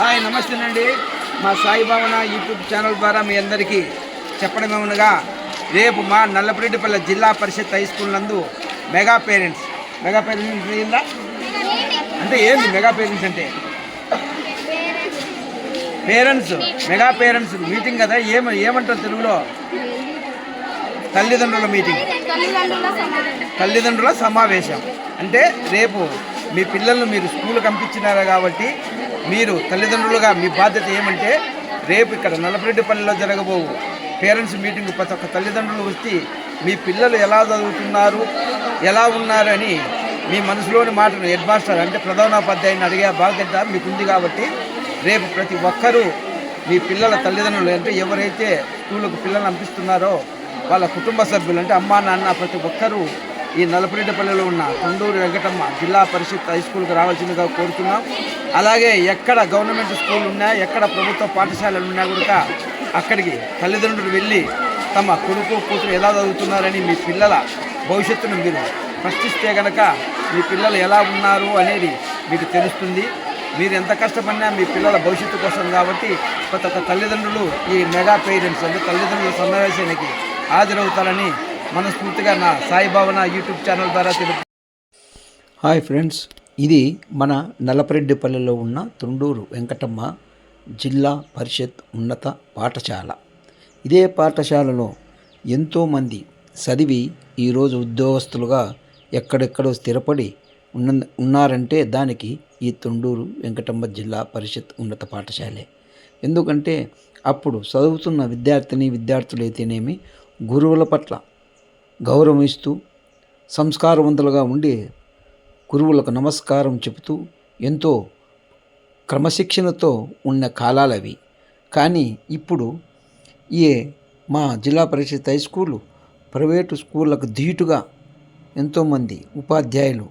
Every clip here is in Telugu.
హాయ్ నమస్తేనండి. మా సాయి భావన యూట్యూబ్ ఛానల్ ద్వారా మీ అందరికీ చెప్పడమేమనగా రేపు మా నల్లపరెడ్డిపల్లి జిల్లా పరిషత్ హై స్కూల్ నందు మెగా పేరెంట్స్. మెగా పేరెంట్స్ ఏందా? అంటే ఏంది మెగా పేరెంట్స్ అంటే? పేరెంట్స్ మెగా పేరెంట్స్ మీటింగ్ కదా ఏమ ఏమంటారు తెలుగులో? తల్లిదండ్రుల మీటింగ్. తల్లిదండ్రుల సమావేశం. అంటే రేపు మీ పిల్లలను మీరు స్కూల్కి పంపించినారు కాబట్టి మీరు తల్లిదండ్రులుగా మీ బాధ్యత ఏమంటే రేపు ఇక్కడ నల్లపరెడ్డిపల్లిలో జరగబోవు పేరెంట్స్ మీటింగ్ ప్రతి ఒక్క తల్లిదండ్రులు వచ్చి మీ పిల్లలు ఎలా చదువుతున్నారు ఎలా ఉన్నారు అని మీ మనసులోని మాటను హెడ్ మాస్టర్ అంటే ప్రధానోపాధ్యాయుని అడిగే బాధ్యత మీకుంది కాబట్టి రేపు ప్రతి ఒక్కరూ మీ పిల్లల తల్లిదండ్రులు అంటే ఎవరైతే స్కూళ్ళకు పిల్లలు పంపిస్తున్నారో వాళ్ళ కుటుంబ సభ్యులు అంటే అమ్మా నాన్న ప్రతి ఒక్కరూ ఈ నలపరెడ్డిపల్లిలో ఉన్న కొండూరు వెంకటమ్మ జిల్లా పరిషత్ హై స్కూల్కి రావాల్సిందిగా కోరుతున్నాం. అలాగే ఎక్కడ గవర్నమెంట్ స్కూల్ ఉన్నా ఎక్కడ ప్రభుత్వ పాఠశాలలు ఉన్నా కూడా అక్కడికి తల్లిదండ్రులు వెళ్ళి తమ కొడుకు కూతురు ఎలా చదువుతున్నారని మీ పిల్లల భవిష్యత్తును మీరు ప్రశ్నిస్తే కనుక మీ పిల్లలు ఎలా ఉన్నారు అనేది మీకు తెలుస్తుంది. మీరు ఎంత కష్టపడినా మీ పిల్లల భవిష్యత్తు కోసం కాబట్టి ప్రతి ఒక్క తల్లిదండ్రులు ఈ మెగా పేరెంట్స్ అంటే తల్లిదండ్రుల సమావేశానికి హాజరవుతారని మనస్ఫూర్తిగా నా సాయిబాబన యూట్యూబ్ ఛానల్ ద్వారా తెలుపు హాయ్ ఫ్రెండ్స్ ఇది మన నలపరెడ్డిపల్లెలో ఉన్న తుండూరు వెంకటమ్మ జిల్లా పరిషత్ ఉన్నత పాఠశాల. ఇదే పాఠశాలలో ఎంతోమంది చదివి ఈరోజు ఉద్యోగస్తులుగా ఎక్కడెక్కడో స్థిరపడి ఉన్న ఉన్నారంటే దానికి ఈ తుండూరు వెంకటమ్మ జిల్లా పరిషత్ ఉన్నత పాఠశాలే. ఎందుకంటే అప్పుడు చదువుతున్న విద్యార్థిని విద్యార్థులు అయితేనేమి గురువుల పట్ల గౌరవిస్తూ సంస్కారవంతులుగా ఉండి గురువులకు నమస్కారం చెబుతూ ఎంతో క్రమశిక్షణతో ఉన్న కాలాలవి. కానీ ఇప్పుడు ఈ మా జిల్లా పరిషత్ హై స్కూలు ప్రైవేటు స్కూళ్ళకు ధీటుగా ఎంతోమంది ఉపాధ్యాయులు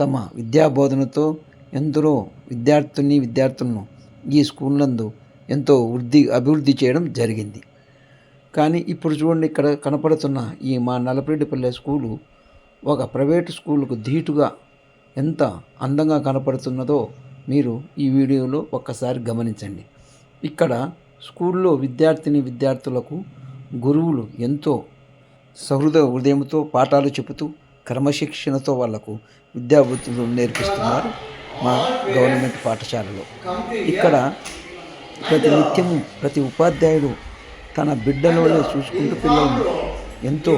తమ విద్యాబోధనతో ఎందరో విద్యార్థుల్ని విద్యార్థులను ఈ స్కూల్ నందు ఎంతో వృద్ధి అభివృద్ధి చేయడం జరిగింది. కానీ ఇప్పుడు చూడండి ఇక్కడ కనపడుతున్న ఈ మా నలపరెడ్డిపల్లె స్కూలు ఒక ప్రైవేటు స్కూలుకు ధీటుగా ఎంత అందంగా కనపడుతున్నదో మీరు ఈ వీడియోలో ఒక్కసారి గమనించండి. ఇక్కడ స్కూల్లో విద్యార్థిని విద్యార్థులకు గురువులు ఎంతో సహృదయ హృదయంతో పాఠాలు చెబుతూ క్రమశిక్షణతో వాళ్ళకు విద్యాబుద్ధులు నేర్పిస్తున్నారు మా గవర్నమెంట్ పాఠశాలలో. ఇక్కడ ప్రతి నిత్యము ప్రతి ఉపాధ్యాయుడు తన బిడ్డలోనే చూసుకుంటూ పిల్లలను ఎంతో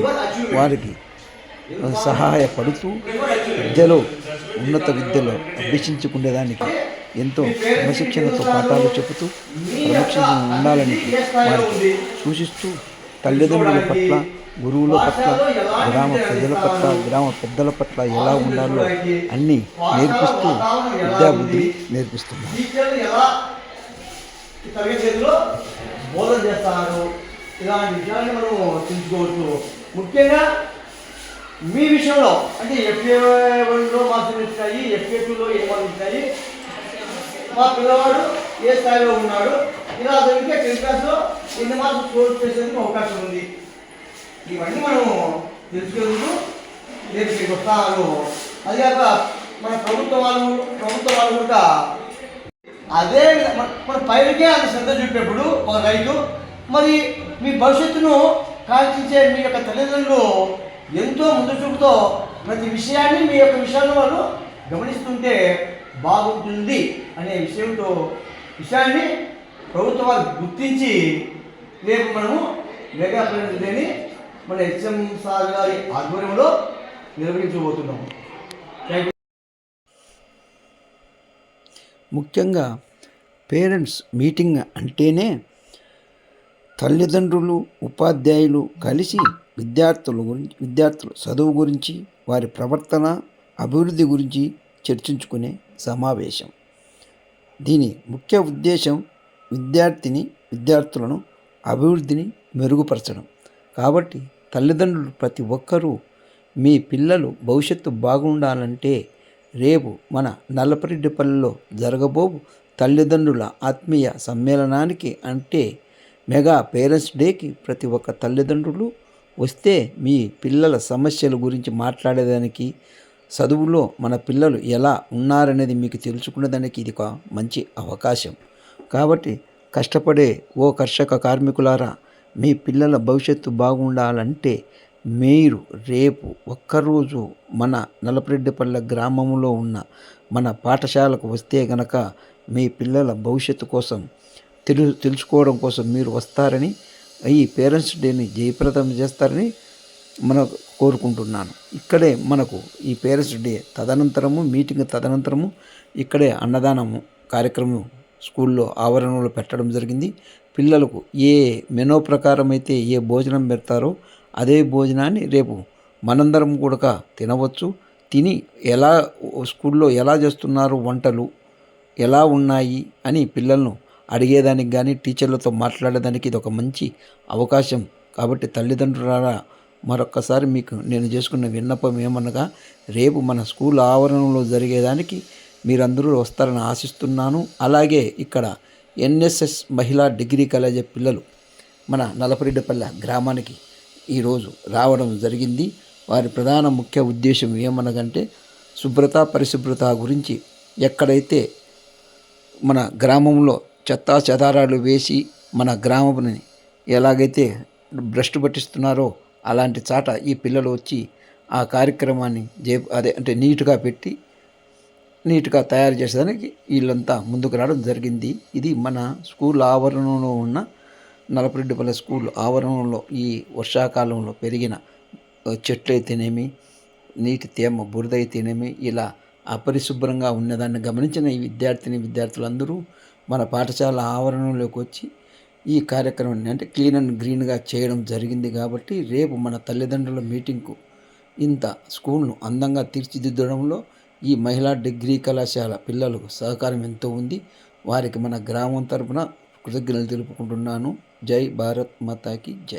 వారికి సహాయపడుతూ విద్యలో ఉన్నత విద్యలో అభ్యసించుకునేదానికి ఎంతో క్రమశిక్షణతో పాఠాలు చెబుతూ క్రమశిక్షణ ఉండాలని వారికి సూచిస్తూ తల్లిదండ్రుల పట్ల గురువుల పట్ల గ్రామ ప్రజల పట్ల గ్రామ పెద్దల పట్ల ఎలా ఉండాలో అన్నీ నేర్పిస్తూ విద్యాబుద్ధి నేర్పిస్తున్నారు. టీచర్లు చేస్తారు. ఇలాంటి విషయాన్ని మనం తెలుసుకోవచ్చు. ముఖ్యంగా మీ విషయంలో అంటే ఎఫ్ఏ వన్లో మార్కులు ఇస్తాయి ఎఫ్ఏ టూలో ఏ మార్కులు ఇస్తాయి మా పిల్లవాడు ఏ స్థాయిలో ఉన్నాడు ఇలా జరిగితే టెన్త్ క్లాస్లో ఎన్ని మార్కులు స్కోర్ చేసేందుకు అవకాశం ఉంది. ఇవన్నీ మనం తెలుసుకుంటూ నేర్చుకు వస్తాను అది కాక మన ప్రభుత్వ వాళ్ళు ప్రభుత్వ వాళ్ళు కూడా అదే మన- మన పైరుకే అంత శ్రద్ధ చూపేప్పుడు ఒక రైతు మరి మీ భవిష్యత్తును కాల్చించే మీ యొక్క తల్లిదండ్రులు ఎంతో ముందు చూపుతో ప్రతి విషయాన్ని మీ యొక్క విషయాలను వాళ్ళు గమనిస్తుంటే బాగుంటుంది అనే విషయంతో విషయాన్ని ప్రభుత్వం గుర్తించి రేపు మనము మెగా ప్రెసిడెంట్ మన హెచ్ఎం సార్ గారి ఆధ్వర్యంలో నిర్వహించబోతున్నాము. ముఖ్యంగా పేరెంట్స్ మీటింగ్ అంటేనే తల్లిదండ్రులు ఉపాధ్యాయులు కలిసి విద్యార్థుల గురించి విద్యార్థుల చదువు గురించి వారి ప్రవర్తన అభివృద్ధి గురించి చర్చించుకునే సమావేశం. దీని ముఖ్య ఉద్దేశం విద్యార్థిని విద్యార్థులను అభివృద్ధిని మెరుగుపరచడం. కాబట్టి తల్లిదండ్రులు ప్రతి ఒక్కరూ మీ పిల్లలు భవిష్యత్తు బాగుండాలంటే రేపు మన నల్లపరెడ్డిపల్లిలో జరగబోవు తల్లిదండ్రుల ఆత్మీయ సమ్మేళనానికి అంటే మెగా పేరెంట్స్ డేకి ప్రతి ఒక్క తల్లిదండ్రులు వస్తే మీ పిల్లల సమస్యల గురించి మాట్లాడేదానికి చదువులో మన పిల్లలు ఎలా ఉన్నారనేది మీకు తెలుసుకునేదానికి ఇది ఒక మంచి అవకాశం. కాబట్టి కష్టపడే ఓ కర్షక కార్మికులారా మీ పిల్లల భవిష్యత్తు బాగుండాలంటే మీరు రేపు ఒక్కరోజు మన నలపరెడ్డిపల్లె గ్రామంలో ఉన్న మన పాఠశాలకు వస్తే గనక మీ పిల్లల భవిష్యత్తు కోసం తెలు తెలుసుకోవడం కోసం మీరు వస్తారని ఈ పేరెంట్స్ డేని జయప్రదం చేస్తారని మన కోరుకుంటున్నాను. ఇక్కడే మనకు ఈ పేరెంట్స్ డే తదనంతరము మీటింగ్ తదనంతరము ఇక్కడే అన్నదానము కార్యక్రమం స్కూల్లో ఆవరణలో పెట్టడం జరిగింది. పిల్లలకు ఏ మెనో ప్రకారం అయితే ఏ భోజనం పెడతారో అదే భోజనాన్ని రేపు మనందరం కూడా తినవచ్చు. తిని ఎలా స్కూల్లో ఎలా చేస్తున్నారు వంటలు? ఎలా ఉన్నాయి? అని పిల్లలను అడిగేదానికి కానీ టీచర్లతో మాట్లాడేదానికి ఇది ఒక మంచి అవకాశం. కాబట్టి తల్లిదండ్రులారా మరొక్కసారి మీకు నేను చేసుకున్న విన్నపం ఏమనగా రేపు మన స్కూల్ ఆవరణలో జరిగేదానికి మీరందరూ వస్తారని ఆశిస్తున్నాను. అలాగే ఇక్కడ ఎన్ఎస్ఎస్ మహిళా డిగ్రీ కాలేజీ పిల్లలు మన నలపరెడ్డిపల్లె గ్రామానికి ఈరోజు రావడం జరిగింది. వారి ప్రధాన ముఖ్య ఉద్దేశం ఏమనగంటే శుభ్రత పరిశుభ్రత గురించి ఎక్కడైతే మన గ్రామంలో చెత్తా చెదారాలు వేసి మన గ్రామంని ఎలాగైతే భ్రష్టు పట్టిస్తున్నారో అలాంటి చాట ఈ పిల్లలు వచ్చి ఆ కార్యక్రమాన్ని జే అదే అంటే నీట్గా పెట్టి నీట్గా తయారు చేసేదానికి వీళ్ళంతా ముందుకు రావడం జరిగింది. ఇది మన స్కూల్ ఆవరణలో ఉన్న నలపరెడ్డిపల్లె స్కూల్ ఆవరణలో ఈ వర్షాకాలంలో పెరిగిన చెట్లయితేనేమి చెట్లు అయితేనేమి నీటి తేమ బురద అయితేనేమి ఇలా అపరిశుభ్రంగా ఉన్నదాన్ని గమనించిన ఈ విద్యార్థిని విద్యార్థులందరూ మన పాఠశాల ఆవరణలోకి వచ్చి ఈ కార్యక్రమాన్ని అంటే క్లీన్ అండ్ గ్రీన్గా చేయడం జరిగింది కాబట్టి రేపు మన తల్లిదండ్రుల మీటింగ్కు ఇంత స్కూల్ను అందంగా తీర్చిదిద్దడంలో ఈ మహిళా డిగ్రీ కళాశాల పిల్లలకు సహకారం ఎంతో ఉంది. వారికి మన గ్రామం తరపున కృతజ్ఞతలు తెలుపుకుంటున్నాను. జై భారత్ మాతాకి జై.